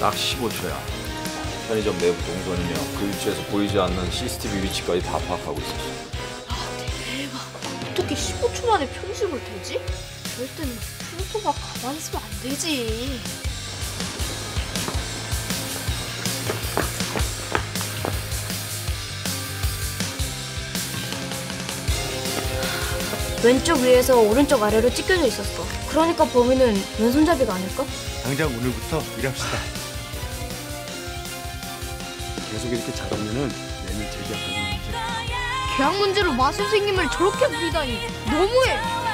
딱 15초야. 편의점 내부 동선이며 그 위치에서 보이지 않는 CCTV 위치까지 다 파악하고 있었어. 대박. 어떻게 15초 만에 편집을 되지? 그럴 때는 플루토가 가만히 있으면 안 되지. 왼쪽 위에서 오른쪽 아래로 찢겨져 있었어. 그러니까 범인은 왼손잡이가 아닐까? 당장 오늘부터 일합시다. 계속 이렇게 자다면은 내년 재계약하는 문제. 계약 문제로 마 선생님을 저렇게 부리다니 너무해.